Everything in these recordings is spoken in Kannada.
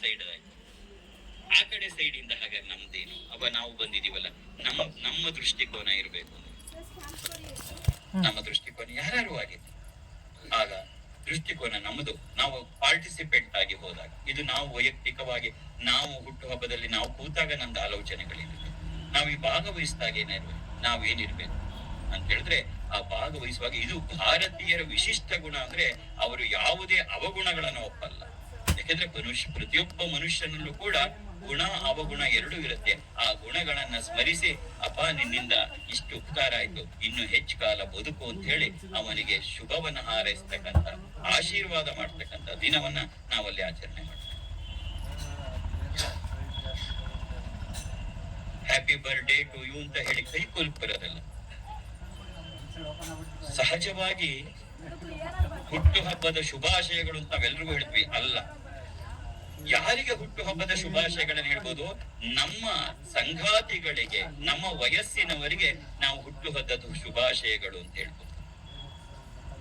ಸೈಡ್ ಆಯ್ತು. ಆ ಕಡೆ ಸೈಡ್ ಇಂದ ಹಾಗೆ ನಮ್ದೇನು ಅವ ನಾವು ಬಂದಿದೀವಲ್ಲ ನಮ್ಮ ನಮ್ಮ ದೃಷ್ಟಿಕೋನ ಇರಬೇಕು. ನಮ್ಮ ದೃಷ್ಟಿಕೋನ ಯಾರು ಆಗಿದೆ ಆಗ ದೃಷ್ಟಿಕೋನ ನಮ್ಮದು ನಾವು ಪಾರ್ಟಿಸಿಪೇಟ್ ಆಗಿ ಹೋದಾಗ ಇದು ನಾವು ವೈಯಕ್ತಿಕವಾಗಿ ನಾವು ಹುಟ್ಟುಹಬ್ಬದಲ್ಲಿ ನಾವು ಕೂತಾಗ ನಮ್ದು ಆಲೋಚನೆಗಳಿರುತ್ತೆ ನಾವು ಈ ಭಾಗವಹಿಸಿದಾಗ ಏನಿರ್ಬೇಕು ನಾವೇನಿರ್ಬೇಕು ಅಂತ ಹೇಳಿದ್ರೆ ಆ ಭಾಗವಹಿಸುವಾಗ ಇದು ಭಾರತೀಯರ ವಿಶಿಷ್ಟ ಗುಣ ಅಂದ್ರೆ ಅವರು ಯಾವುದೇ ಅವಗುಣಗಳನ್ನು ಒಪ್ಪಲ್ಲ. ಯಾಕೆಂದ್ರೆ ಮನುಷ್ಯ ಪ್ರತಿಯೊಬ್ಬ ಮನುಷ್ಯನಲ್ಲೂ ಕೂಡ ಗುಣ, ಅವಗುಣ ಎರಡೂ ಇರುತ್ತೆ. ಆ ಗುಣಗಳನ್ನ ಸ್ಮರಿಸಿ, ಅಪ್ಪ, ನಿನ್ನಿಂದ ಇಷ್ಟು ಉಪಕಾರ ಆಯ್ತು. ಇನ್ನು ಹೆಚ್ಚು ಕಾಲ ಬದುಕು ಅಂತ ಹೇಳಿ ಅವನಿಗೆ ಶುಭವನ್ನ ಹಾರೈಸ್ತಕ್ಕಂಥ, ಆಶೀರ್ವಾದ ಮಾಡ್ತಕ್ಕಂತ ದಿನವನ್ನ ನಾವಲ್ಲಿ ಆಚರಣೆ ಮಾಡ್ತೇವೆ. ಹ್ಯಾಪಿ ಬರ್ಡೇ ಟು ಯು ಅಂತ ಹೇಳಿ ಕೈ ಬರೋದಲ್ಲ ಸಹಜವಾಗಿ ಹುಟ್ಟುಹಬ್ಬದ ಶುಭಾಶಯಗಳು ಅಂತ ನಾವೆಲ್ರಿಗೂ ಹೇಳ್ತೀವಿ. ಅಲ್ಲ. ಯಾರಿಗೆ ಹುಟ್ಟುಹಬ್ಬದ ಶುಭಾಶಯಗಳನ್ನು ಹೇಳ್ಬೋದು? ನಮ್ಮ ಸಂಗಾತಿಗಳಿಗೆ, ನಮ್ಮ ವಯಸ್ಸಿನವರಿಗೆ ನಾವು ಹುಟ್ಟುಹಬ್ಬದ ಶುಭಾಶಯಗಳು ಅಂತ ಹೇಳ್ಬೋದು.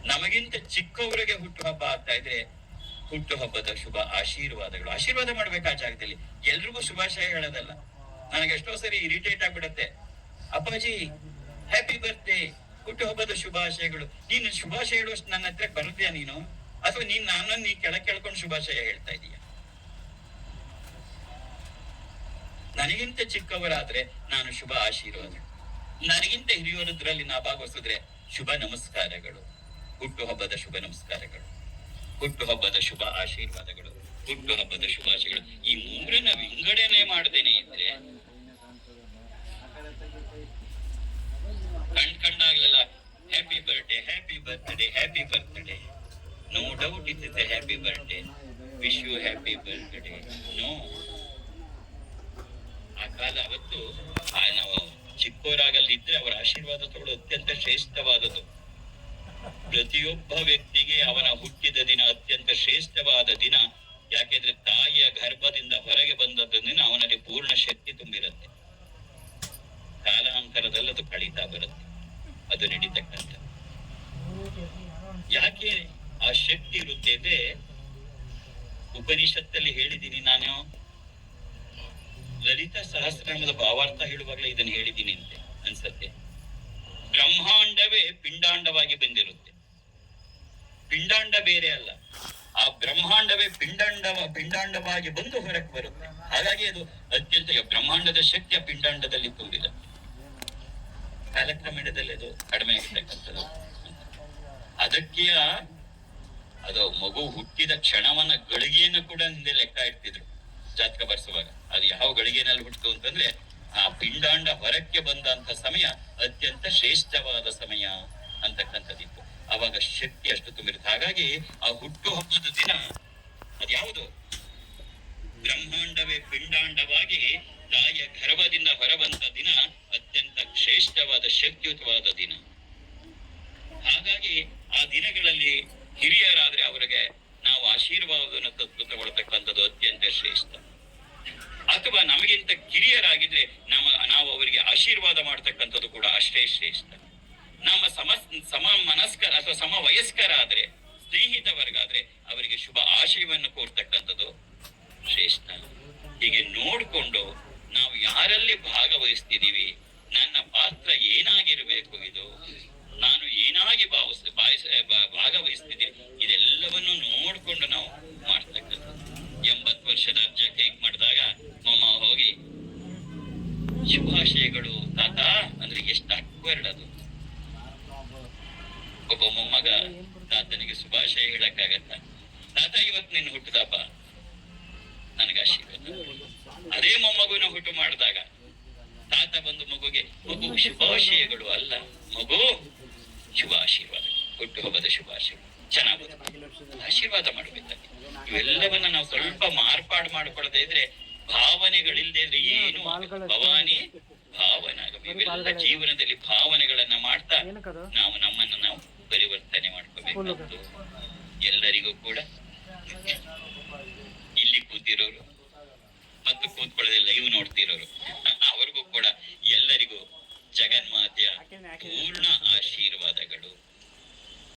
ನಮಗಿಂತ ಚಿಕ್ಕವರಿಗೆ ಹುಟ್ಟುಹಬ್ಬ ಆಗ್ತಾ ಇದ್ರೆ ಹುಟ್ಟುಹಬ್ಬದ ಶುಭ ಆಶೀರ್ವಾದಗಳು. ಆಶೀರ್ವಾದ ಮಾಡ್ಬೇಕು ಆ ಜಾಗದಲ್ಲಿ. ಎಲ್ರಿಗೂ ಶುಭಾಶಯ ಹೇಳೋದಲ್ಲ. ನನಗೆ ಎಷ್ಟೋ ಸರಿ ಇರಿಟೇಟ್ ಆಗ್ಬಿಡತ್ತೆ. ಅಪ್ಪಾಜಿ ಹ್ಯಾಪಿ ಬರ್ತ್ಡೇ ಹುಟ್ಟುಹಬ್ಬದ ಶುಭಾಶಯಗಳು. ನೀನು ಶುಭಾಶಯ ಹೇಳುವಷ್ಟು ನನ್ನ ಹತ್ರ ಬರ್ತೀಯಾ ನೀನು? ಅಥವಾ ನೀನ್ ನಾನು ನೀ ಕೆಳಕ್ಕೆ ಕೇಳ್ಕೊಂಡು ಶುಭಾಶಯ ಹೇಳ್ತಾ ಇದೀಯ? ನನಗಿಂತ ಚಿಕ್ಕವರಾದ್ರೆ ನಾನು ಶುಭ ಆಶೀರ್ವಾದ. ನನಗಿಂತ ಹಿರಿಯವರದ್ರಲ್ಲಿ ನಾ ಭಾಗವಹಿಸಿದ್ರೆ ಶುಭ ನಮಸ್ಕಾರಗಳು. ಹುಟ್ಟುಹಬ್ಬದ ಶುಭ ನಮಸ್ಕಾರಗಳು. ಹುಟ್ಟುಹಬ್ಬದ ಶುಭ ಆಶೀರ್ವಾದಗಳು. ಹುಟ್ಟುಹಬ್ಬದ ಶುಭಾಶಯಗಳು. ಈ ಮೂರನ್ನ ವಿಂಗಡಣೆ ಮಾಡದೇನೆ ಇದ್ರೆ ಕಣ್ ಕಂಡಾಗ್ಲೆಲ್ಲ happy birthday happy birthday happy birthday no doubt ಇದ್ದಿದೆ happy birthday wish you happy birthday no ಕಾಲ ಅವತ್ತು ನಾವು ಚಿಕ್ಕವರಾಗಲ್ಲಿ ಇದ್ರೆ ಅವರ ಆಶೀರ್ವಾದ ತಗೊಳ್ಳೋದು ಅತ್ಯಂತ ಶ್ರೇಷ್ಠವಾದದ್ದು. ಪ್ರತಿಯೊಬ್ಬ ವ್ಯಕ್ತಿಗೆ ಅವನ ಹುಟ್ಟಿದ ದಿನ ಅತ್ಯಂತ ಶ್ರೇಷ್ಠವಾದ ದಿನ. ಯಾಕೆಂದ್ರೆ ತಾಯಿಯ ಗರ್ಭದಿಂದ ಹೊರಗೆ ಬಂದದ್ದನ್ನ ದಿನ ಅವನಲ್ಲಿ ಪೂರ್ಣ ಶಕ್ತಿ ತುಂಬಿರುತ್ತೆ. ಕಾಲಾಂತರದಲ್ಲಿ ಅದು ಕಳೀತಾ ಬರುತ್ತೆ. ಅದು ನಡೀತಕ್ಕಂಥ ಯಾಕೆ ಆ ಶಕ್ತಿ ಇರುತ್ತೆ ಉಪನಿಷತ್ತಲ್ಲಿ ಹೇಳಿದ್ದೀನಿ ನಾನು. ಲಲಿತ ಸಹಸ್ರನಾಮದ ಭಾವಾರ್ಥ ಹೇಳುವಾಗಲೇ ಇದನ್ನು ಹೇಳಿದ್ದೀನಿ ಅಂತೆ, ಅನ್ಸತ್ತೆ. ಬ್ರಹ್ಮಾಂಡವೇ ಪಿಂಡಾಂಡವಾಗಿ ಬಂದಿರುತ್ತೆ. ಪಿಂಡಾಂಡ ಬೇರೆ ಅಲ್ಲ, ಆ ಬ್ರಹ್ಮಾಂಡವೇ ಪಿಂಡಾಂಡ ಪಿಂಡಾಂಡವಾಗಿ ಬಂದು ಹೊರಕ್ಕೆ ಬರುತ್ತೆ. ಹಾಗಾಗಿ ಅದು ಅತ್ಯಂತ ಬ್ರಹ್ಮಾಂಡದ ಶಕ್ತಿಯ ಪಿಂಡಾಂಡದಲ್ಲಿ ತುಂಬಿದೆ. ಕಾಲಕ್ರಮೇಣದಲ್ಲಿ ಅದು ಕಡಿಮೆ ಆಗಿರ್ತಕ್ಕಂಥದ್ದು. ಅದಕ್ಕೆ ಅದು ಮಗು ಹುಟ್ಟಿದ ಕ್ಷಣವನ್ನ ಗಳಿಗೆಯನ್ನು ಕೂಡ ಹಿಂದೆ ಲೆಕ್ಕ ಇಡ್ತಿದ್ರು ಜಾತಕ ಬರ್ಸುವಾಗ. ಅದು ಯಾವ ಗಳಿಗೆನಲ್ಲಿ ಹುಟ್ಟಿತು ಅಂತಂದ್ರೆ ಆ ಪಿಂಡಾಂಡ ಹೊರಕ್ಕೆ ಬಂದಂತ ಸಮಯ ಅತ್ಯಂತ ಶ್ರೇಷ್ಠವಾದ ಸಮಯ ಅಂತಕ್ಕಂಥದ್ದಿತ್ತು. ಅವಾಗ ಶಕ್ತಿ ಅಷ್ಟು ತುಂಬಿರುತ್ತೆ. ಹಾಗಾಗಿ ಆ ಹುಟ್ಟು ಹಬ್ಬದ ದಿನ ಅದ್ಯಾವುದು? ಬ್ರಹ್ಮಾಂಡವೇ ಪಿಂಡಾಂಡವಾಗಿ ತಾಯಿಯ ಗರ್ಭದಿಂದ ಹೊರಬಂತ ದಿನ ಅತ್ಯಂತ ಶ್ರೇಷ್ಠವಾದ, ಶಕ್ತಿಯುತವಾದ ದಿನ. ಹಾಗಾಗಿ ಆ ದಿನಗಳಲ್ಲಿ ಹಿರಿಯರಾದ್ರೆ ಅವರಿಗೆ ನಾವು ಆಶೀರ್ವಾದವನ್ನು ತಗೊಳ್ತಕ್ಕಂಥದ್ದು ಅತ್ಯಂತ ಶ್ರೇಷ್ಠ. ಅಥವಾ ನಮಗಿಂತ ಕಿರಿಯರಾಗಿದ್ರೆ ನಮ್ಮ, ನಾವು ಅವರಿಗೆ ಆಶೀರ್ವಾದ ಮಾಡ್ತಕ್ಕಂಥದ್ದು ಕೂಡ ಅಷ್ಟೇ ಶ್ರೇಷ್ಠ. ನಮ್ಮ ಸಮ ಸಮ ಮನಸ್ಕರ ಅಥವಾ ಸಮ ವಯಸ್ಕರಾದ್ರೆ ಸ್ನೇಹಿತ ವರ್ಗ ಆದ್ರೆ ಅವರಿಗೆ ಶುಭ ಆಶಯವನ್ನು ಕೋರ್ತಕ್ಕಂಥದ್ದು ಶ್ರೇಷ್ಠ. ಹೀಗೆ ನೋಡ್ಕೊಂಡು ನಾವು ಯಾರಲ್ಲಿ ಭಾಗವಹಿಸ್ತಿದ್ದೀವಿ, ನನ್ನ ಪಾತ್ರ ಏನಾಗಿರ್ಬೇಕು ಇದು? ನಾನು ಏನಾಗಿ ಭಾವಿಸ್ ಭಾ- ಭಾಗವಹಿಸ್ತಿದ್ದೀನಿ ಇದೆಲ್ಲವನ್ನು ನೋಡ್ಕೊಂಡು ನಾವು ಮಾಡ್ತಕ್ಕಂಥದ್ದು. ಎಂಬತ್ತು ವರ್ಷದ ಅರ್ಜಕ್ಕೆ ಹೋಗಿ ಶುಭಾಶಯಗಳು. ತಾತ, ಅಂದ್ರೆ ಎಷ್ಟು ಅಕ್ವರ್ಡ್ ಅದು. ಒಬ್ಬ ಮೊಮ್ಮಗ ತಾತನಿಗೆ ಶುಭಾಶಯ ಹೇಳಕ್ಕಾಗತ್ತ? ತಾತ, ಇವತ್ತು ನಿನ್ನ ಹುಟ್ಟದಪ್ಪ ನನಗೆ ಆಶೀರ್ವಾದ. ಅದೇ ಮೊಮ್ಮಗುವಿನ ಹುಟ್ಟು ಮಾಡಿದಾಗ ತಾತ ಬಂದು ಮಗುಗೆ, ಮಗು, ಶುಭಾಶಯಗಳು ಅಲ್ಲ. ಮಗು ಶುಭ ಆಶೀರ್ವಾದ ಹುಟ್ಟುಹಬ್ಬದ ಶುಭಾಶಯ ಚೆನ್ನಾಗಿ ಆಶೀರ್ವಾದ ಮಾಡಬೇಕಾಗಿ. ಇವೆಲ್ಲವನ್ನ ನಾವು ಸ್ವಲ್ಪ ಮಾರ್ಪಾಡು ಮಾಡ್ಕೊಳ್ಳದೆ ಇದ್ರೆ ಭಾವನೆಗಳಿಲ್ಲದೆ ಏನು ಭವಾನಿ ಇವೆಲ್ಲ ಜೀವನದಲ್ಲಿ ಭಾವನೆಗಳನ್ನ ಮಾಡ್ತಾ ನಾವು ನಮ್ಮನ್ನು ನಾವು ಪರಿವರ್ತನೆ ಮಾಡ್ಕೋಬೇಕು ಎಲ್ಲರಿಗೂ ಕೂಡ ಇಲ್ಲಿ ಕೂತಿರೋರು ಮತ್ತು ಕೂತ್ಕೊಳ್ಳದೆ ಲೈವ್ ನೋಡ್ತಿರೋರು. ಅವರಿಗೂ ಕೂಡ ಎಲ್ಲರಿಗೂ ಜಗನ್ಮಾತೆಯ ಪೂರ್ಣ ಆಶೀರ್ವಾದಗಳು.